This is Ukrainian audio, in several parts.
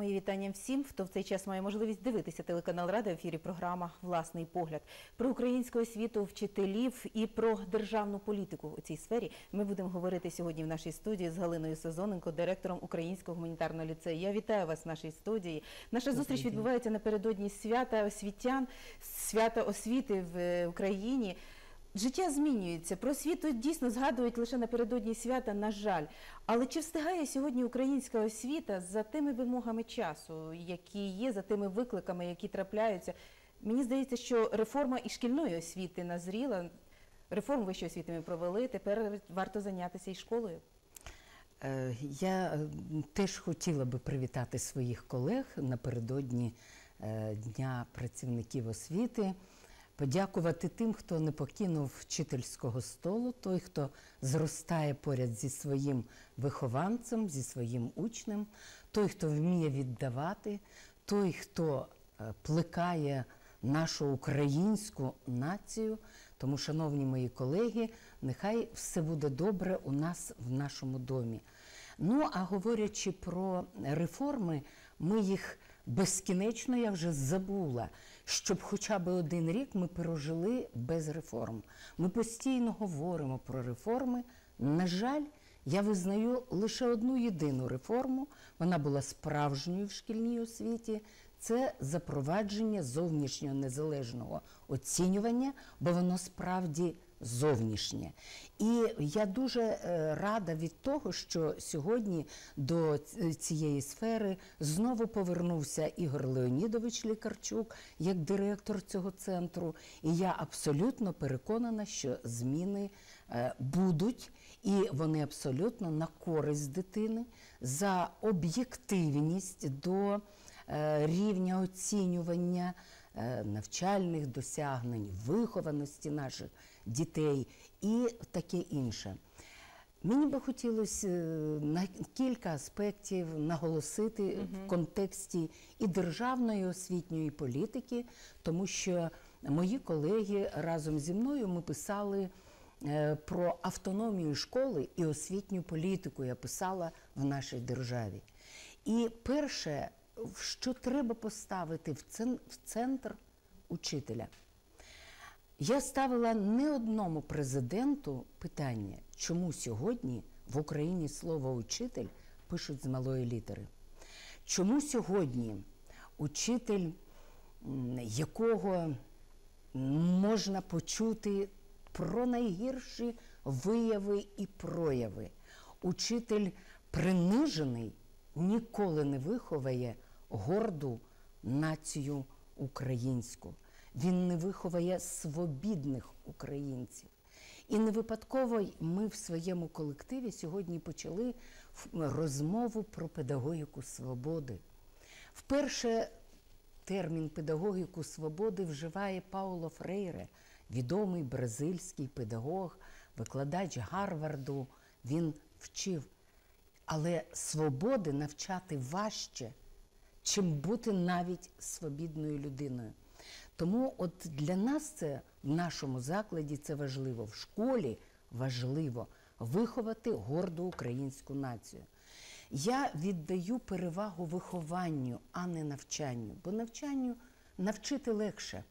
Мої вітання всім, хто в цей час має можливість дивитися телеканал Рада в ефірі. Програма Власний погляд про українську освіту вчителів і про державну політику у цій сфері. Ми будемо говорити сьогодні в нашій студії з Галиною Сезоненко, директором Українського гуманітарного ліцею. Я вітаю вас в нашій студії. Наша зустріч відбувається напередодні свята освітян, свята освіти в е, Україні. Життя змінюється. Про освіту дійсно згадують лише напередодні свята, на жаль. Але чи встигає сьогодні українська освіта за тими вимогами часу, які є, за тими викликами, які трапляються? Мені здається, що реформа і шкільної освіти назріла. Реформу вищої освіти ми провели. Тепер варто зайнятися і школою. Е, Я е, теж хотіла би привітати своїх колег напередодні е, Дня працівників освіти, подякувати тим, хто не покинув вчительського столу, той, хто зростає поряд зі своїм вихованцем, зі своїм учнем, той, хто вміє віддавати, той, хто е, плекає нашу українську націю. Тому, шановні мої колеги, нехай все буде добре у нас в нашому домі. Ну, а говорячи про реформи, ми їх безкінечно я вже забула, щоб хоча б один рік ми пережили без реформ. Ми постійно говоримо про реформи. На жаль, я визнаю лише одну єдину реформу. Вона була справжньою в шкільній освіті. Це запровадження зовнішнього незалежного оцінювання, бо воно справді зовнішнє. І я дуже е, рада від того, що сьогодні до цієї сфери знову повернувся Ігор Леонідович Лікарчук як директор цього центру. І я абсолютно переконана, що зміни е, будуть, і вони абсолютно на користь дитини за об'єктивність до е, рівня оцінювання навчальних досягнень, вихованості наших дітей і таке інше. Мені би хотілося е, на кілька аспектів наголосити в контексті і державної освітньої політики, тому що мої колеги разом зі мною ми писали е, про автономію школи і освітню політику. Я писала в нашій державі. І перше, що треба поставити в центр учителя. Я ставила не одному президенту питання, чому сьогодні в Україні слово учитель пишуть з малої літери. Чому сьогодні учитель, якого можна почути про найгірші вияви і прояви, учитель принижений ніколи не виховає горду націю українську. Він не виховає свобідних українців. І не випадково ми в своєму колективі сьогодні почали розмову про педагогіку свободи. Вперше термін педагогіку свободи вживає Пауло Фрейре, відомий бразильський педагог, викладач Гарварду. Він вчив. Але свободи навчати важче, чим бути навіть свобідною людиною. Тому от для нас це в нашому закладі це важливо. В школі важливо виховати горду українську націю. Я віддаю перевагу вихованню, а не навчанню. Бо навчанню навчити легше,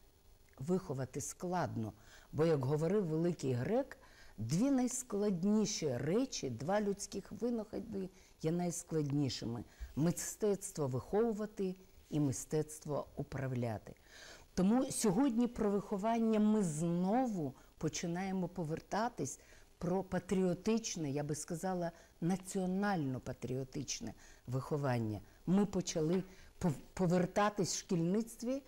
виховати складно. Бо, як говорив великий грек, дві найскладніші речі, два людських винаходи є найскладнішими: мистецтво виховувати і мистецтво управляти. Тому сьогодні про виховання ми знову починаємо повертатись про патріотичне, я би сказала, національно-патріотичне виховання. Ми почали пов- повертатись в шкільництві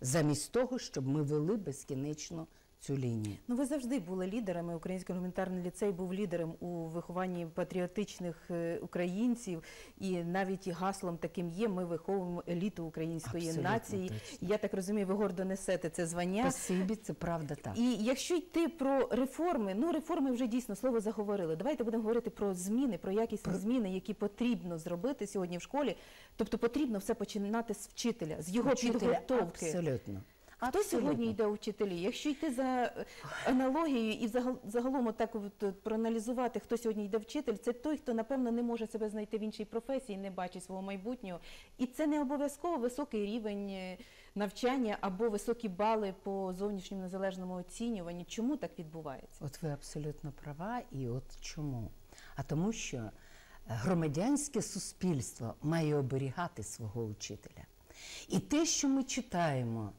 замість того, щоб ми вели безкінечно цю лінію. Ну, ви завжди були лідерами. Український гуманітарний ліцей був лідером у вихованні патріотичних е, українців, і навіть гаслом таким є. Ми виховуємо еліту української Абсолютно нації. точно. Я так розумію, ви гордо несете це звання. Спасибі, це правда так. І якщо йти про реформи, ну реформи вже дійсно слово заговорили. Давайте будемо говорити про зміни, про якісні зміни, які потрібно зробити сьогодні в школі. Тобто потрібно все починати з вчителя, з його Учителя підготовки. Абсолютно. Хто сьогодні йде вчителі? Якщо йти за е, аналогією і загалом так от е, проаналізувати, хто сьогодні йде вчитель, це той, хто напевно не може себе знайти в іншій професії, не бачить свого майбутнього. І це не обов'язково високий рівень е, навчання або високі бали по зовнішньому незалежному оцінюванню. Чому так відбувається? От ви абсолютно права, і от чому? А тому, що громадянське суспільство має оберігати свого учителя. І те, що ми читаємо,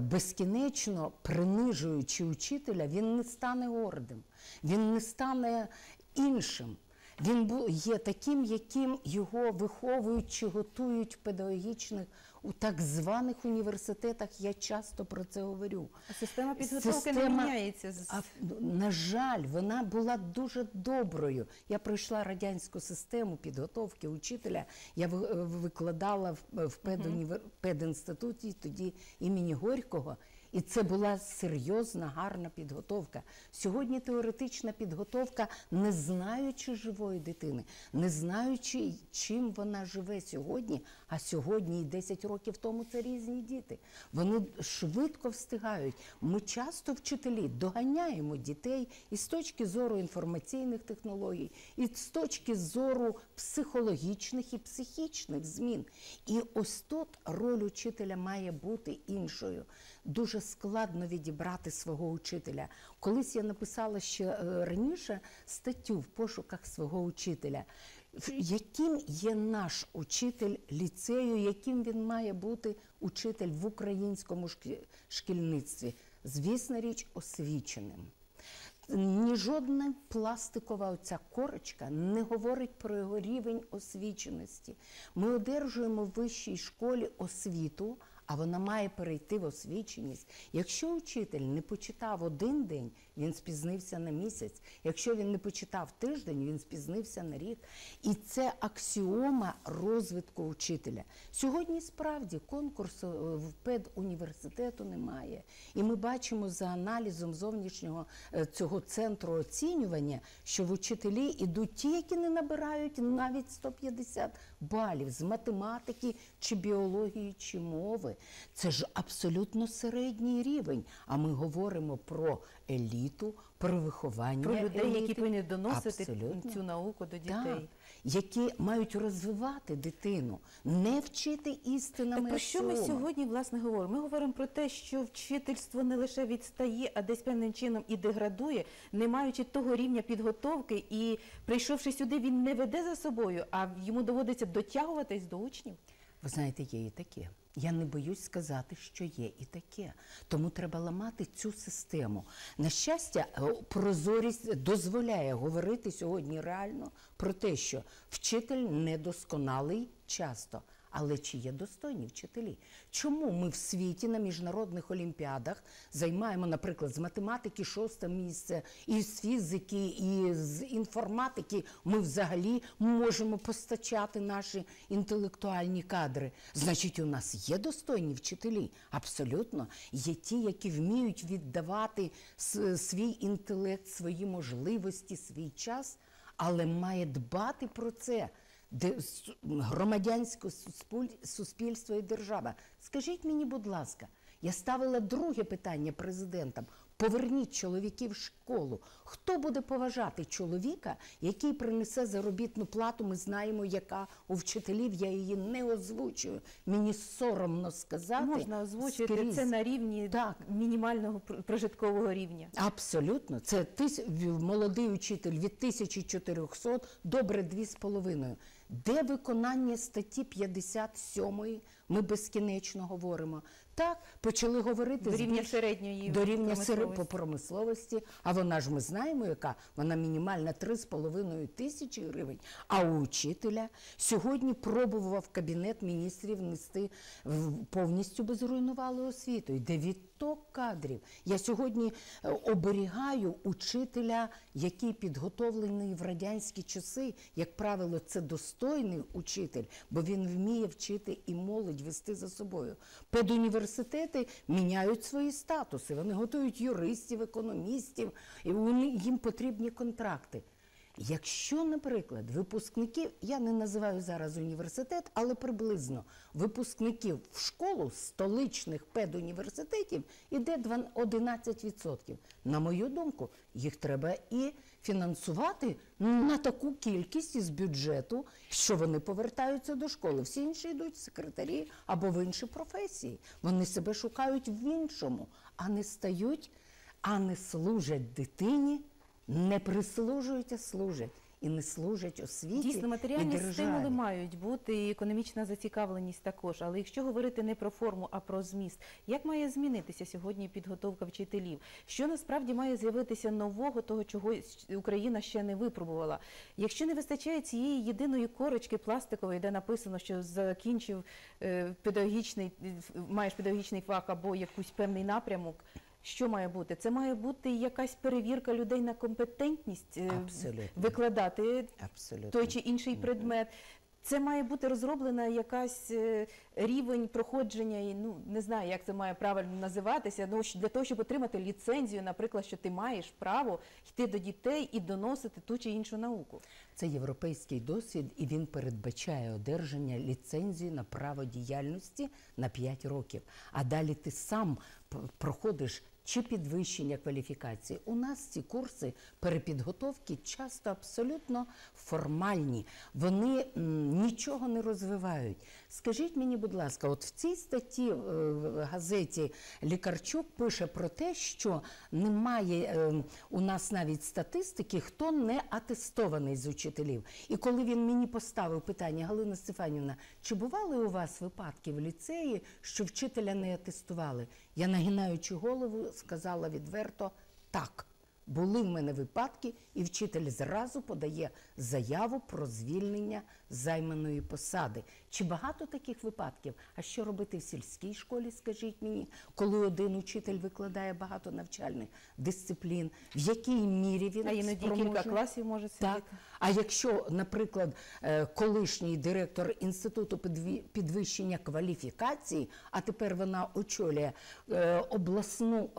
безкінечно принижуючи учителя, він не стане гордим, він не стане іншим. Він є таким, яким його виховують чи готують в педагогічних у так званих університетах. Я часто про це говорю. А система підготовки не міняється. А, ну, на жаль, вона була дуже доброю. Я пройшла радянську систему підготовки учителя. Я е, викладала в, в педінституті тоді імені Горького. І це була серйозна, гарна підготовка. Сьогодні теоретична підготовка, не знаючи живої дитини, не знаючи, чим вона живе сьогодні, а сьогодні і 10 років тому це різні діти. Вони швидко встигають. Ми часто вчителі доганяємо дітей і з точки зору інформаційних технологій, і з точки зору психологічних і психічних змін. І ось тут роль учителя має бути іншою. Дуже складно відібрати свого учителя. Колись я написала ще е, раніше статтю в пошуках свого учителя. Яким є наш учитель ліцею, яким він має бути учитель в українському шкільництві? Звісна річ, освіченим. Ні жодна пластикова оця корочка не говорить про його рівень освіченості. Ми одержуємо в вищій школі освіту, а вона має перейти в освіченість. Якщо учитель не почитав один день, він спізнився на місяць. Якщо він не почитав тиждень, він спізнився на рік. І це аксіома розвитку учителя. Сьогодні справді конкурсу е, в педуніверситету немає. І ми бачимо за аналізом зовнішнього е, цього центру оцінювання, що в учителі йдуть ті, які не набирають навіть 150 балів з математики чи біології чи мови. Це ж абсолютно середній рівень. А ми говоримо про еліту, про виховання Про людей, які повинні доносити Абсолютно. цю науку до Так, дітей. які мають розвивати дитину, не вчити істинами. Так про що ми сьогодні власне говоримо? Ми говоримо про те, що вчительство не лише відстає, а десь певним чином і деградує, не маючи того рівня підготовки, і прийшовши сюди, він не веде за собою, а йому доводиться дотягуватись до учнів. Ви знаєте, є і таке. Я не боюсь сказати, що є і таке. Тому треба ламати цю систему. На щастя, е, прозорість дозволяє говорити сьогодні реально про те, що вчитель недосконалий часто. Але чи є достойні вчителі? Чому ми в світі на міжнародних олімпіадах займаємо, наприклад, з математики шосте місце, і з фізики, і з інформатики ми взагалі можемо постачати наші інтелектуальні кадри? Значить, у нас є достойні вчителі? Абсолютно. Є ті, які вміють віддавати свій інтелект, свої можливості, свій час, але має дбати про це громадянське суспіль- суспільство і держава. Скажіть мені, будь ласка, я ставила друге питання президентам. Поверніть чоловіків в школу. Хто буде поважати чоловіка, який принесе заробітну плату? Ми знаємо, яка у вчителів. Я її не озвучую. Мені соромно сказати. Можна озвучити скрізь. це на рівні Так. мінімального пр- прожиткового рівня. Абсолютно. Це тис... молодий учитель від 1400, добре 2,5. Де виконання статті 57 ми безкінечно говоримо. Так, почали говорити До рівня збільш- середньої до рівня промисловості. по промисловості, а вона ж ми знаємо, яка вона мінімальна 3,5 тисячі гривень. А у учителя сьогодні пробував кабінет міністрів нести повністю би зруйнували освіту. Йде відток кадрів. Я сьогодні е, оберігаю учителя, який підготовлений в радянські часи. Як правило, це достойний учитель, бо він вміє вчити і молодь вести за собою. Педуніверситети міняють свої статуси. Вони готують юристів, економістів, і їм потрібні контракти. Якщо, наприклад, випускників, я не називаю зараз університет, але приблизно випускників в школу столичних педуніверситетів іде два- 11%. На мою думку, їх треба і фінансувати на таку кількість із бюджету, що вони повертаються до школи. Всі інші йдуть в секретарі або в інші професії. Вони себе шукають в іншому, а не стають, а не служать дитині не прислужують, а служать. І не служать освіті Дійсно, матеріальні державі. стимули мають бути, і економічна зацікавленість також. Але якщо говорити не про форму, а про зміст, як має змінитися сьогодні підготовка вчителів? Що насправді має з'явитися нового, того, чого Україна ще не випробувала? Якщо не вистачає цієї єдиної корочки пластикової, де написано, що закінчив е, педагогічний, маєш педагогічний фах або якийсь певний напрямок. Що має бути? Це має бути якась перевірка людей на компетентність е, Абсолютно. викладати Абсолютно. той чи інший предмет. Це має бути розроблена якась е, рівень проходження, і ну не знаю, як це має правильно називатися. Ну для того, щоб отримати ліцензію, наприклад, що ти маєш право йти до дітей і доносити ту чи іншу науку. Це європейський досвід, і він передбачає одержання ліцензії на право діяльності на 5 років. А далі ти сам проходиш чи підвищення кваліфікації. У нас ці курси перепідготовки часто абсолютно формальні. Вони нічого не розвивають. Скажіть мені, будь ласка, от в цій статті е, в газеті Лікарчук пише про те, що немає е, у нас навіть статистики, хто не атестований з учителів. І коли він мені поставив питання, Галина Стефанівна, чи бували у вас випадки в ліцеї, що вчителя не атестували? Я нагинаючи голову, сказала відверто так. Були в мене випадки, і вчитель зразу подає заяву про звільнення займаної посади. Чи багато таких випадків? А що робити в сільській школі, скажіть мені, коли один учитель викладає багато навчальних дисциплін, в якій мірі він А іноді кілька класів може сидіти. Так. А якщо, наприклад, е, колишній директор інституту підвищення кваліфікації, а тепер вона очолює е, обласну,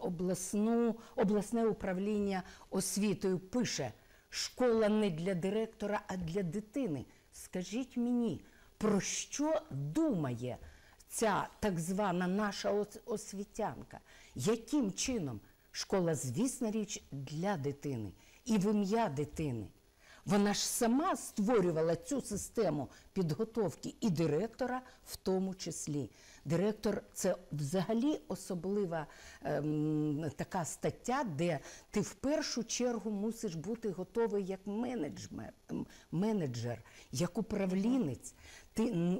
обласну, обласне управління освітою, пише школа не для директора, а для дитини. Скажіть мені, про що думає ця так звана наша освітянка? Яким чином? Школа, звісна річ, для дитини і в ім'я дитини. Вона ж сама створювала цю систему підготовки і директора в тому числі. Директор це взагалі особлива ем, така стаття, де ти в першу чергу мусиш бути готовий як менеджмер, менеджер, як управлінець. Ти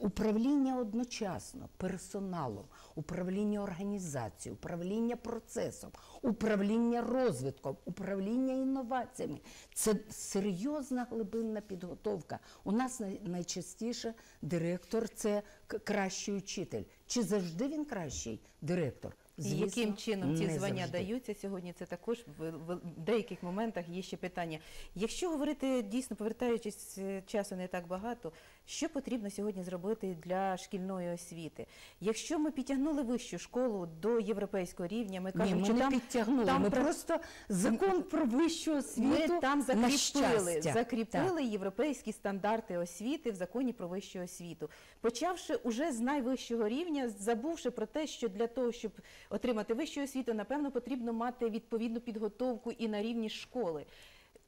управління одночасно персоналом, управління організацією, управління процесом, управління розвитком, управління інноваціями. Це серйозна глибинна підготовка. У нас найчастіше директор це к- кращий учитель. Чи завжди він кращий директор? І яким чином ці звання завжди. даються сьогодні? Це також в, в деяких моментах є ще питання. Якщо говорити дійсно, повертаючись е, часу не так багато, що потрібно сьогодні зробити для шкільної освіти? Якщо ми підтягнули вищу школу до європейського рівня, ми Ні, кажемо, ми що там підтягнули. там ми про- просто закон про вищу освіту Ми там на закріпили, щастя. закріпили європейські стандарти освіти в законі про вищу освіту, почавши уже з найвищого рівня, забувши про те, що для того, щоб отримати вищу освіту, напевно, потрібно мати відповідну підготовку і на рівні школи.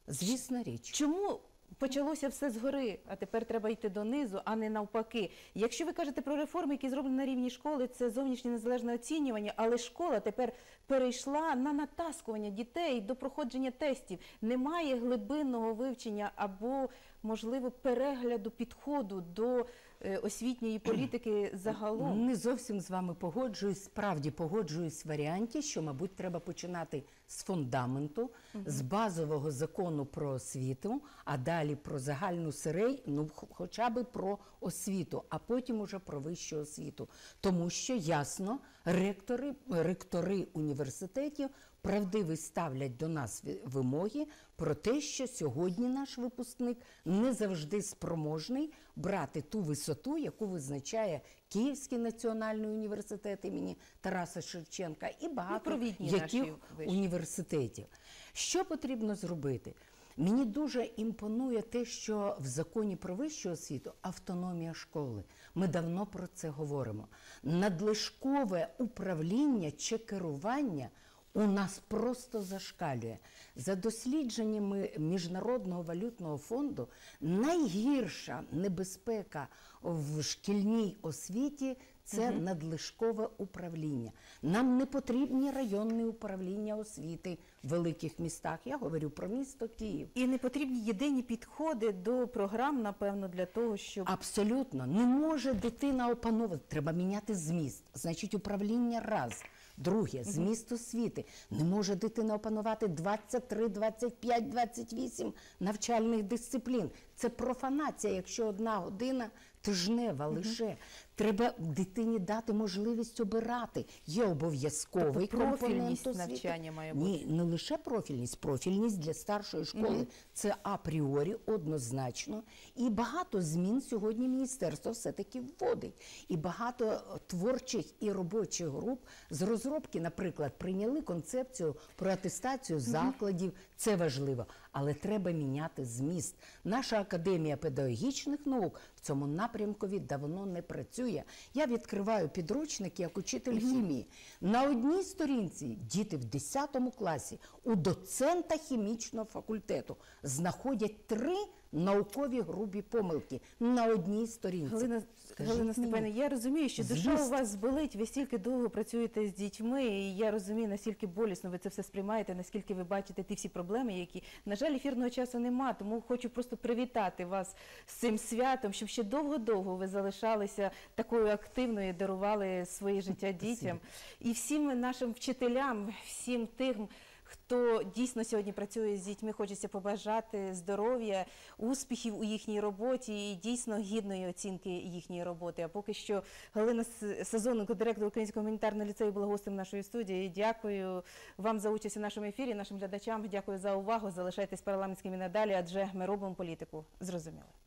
Звісна річ. Чому почалося все згори, а тепер треба йти донизу, а не навпаки? Якщо ви кажете про реформи, які зроблені на рівні школи, це зовнішнє незалежне оцінювання, але школа тепер перейшла на натаскування дітей до проходження тестів. Немає глибинного вивчення або, можливо, перегляду підходу до е, освітньої політики загалом. Не зовсім з вами погоджуюсь. Справді погоджуюсь в варіанті, що, мабуть, треба починати з фундаменту, з базового закону про освіту, а далі про загальну середню, ну хоча б про освіту, а потім уже про вищу освіту. Тому що ясно, ректори, ректори університетів правдиво ставлять до нас вимоги про те, що сьогодні наш випускник не завжди спроможний брати ту висоту, яку визначає Київський національний університет імені Тараса Шевченка і багато провідні яких університетів. Що потрібно зробити? Мені дуже імпонує те, що в законі про вищу освіту автономія школи. Ми давно про це говоримо. Надлишкове управління чи керування у нас просто зашкалює. За дослідженнями Міжнародного валютного фонду, найгірша небезпека в шкільній освіті це надлишкове управління. Нам не потрібні районні управління освіти в великих містах. Я говорю про місто Київ. І не потрібні єдині підходи до програм, напевно, для того, щоб Абсолютно не може дитина опановувати. Треба міняти зміст. Значить, управління раз. Друге, зміст освіти. Не може дитина опанувати 23, 25, 28 навчальних дисциплін. Це профанація, якщо одна година тижнева лише. Треба дитині дати можливість обирати. Є обов'язковий Тобто профільність навчання має Ні, не лише профільність, профільність для старшої школи це апріорі однозначно. І багато змін сьогодні міністерство все-таки вводить. І багато е, творчих і робочих груп з розробки, наприклад, прийняли концепцію про атестацію закладів. Це важливо, але треба міняти зміст. Наша академія педагогічних наук в цьому напрямкові давно не працює. Я відкриваю підручник як учитель хімії. На одній сторінці діти в 10 класі у доцента хімічного факультету знаходять три наукові грубі помилки на одній сторінці. Галина, Скажіть Галина мені, Степанівна, я розумію, що душа зміст- у вас болить, ви стільки довго працюєте з дітьми, і я розумію, наскільки болісно ви це все сприймаєте, наскільки ви бачите ті всі проблеми, які, на жаль, ефірного часу нема. Тому хочу просто привітати вас з цим святом, щоб ще довго-довго ви залишалися такою активною, дарували своє життя дітям. І всім нашим вчителям, всім тим. Хто дійсно сьогодні працює з дітьми, хочеться побажати здоров'я, успіхів у їхній роботі і дійсно гідної оцінки їхньої роботи. А поки що Галина Сазоненко, директор Українського гуманітарного ліцею, була гостем нашої студії. Дякую вам за участь у нашому ефірі. Нашим глядачам дякую за увагу. Залишайтесь парламентськими надалі, адже ми робимо політику. Зрозуміло.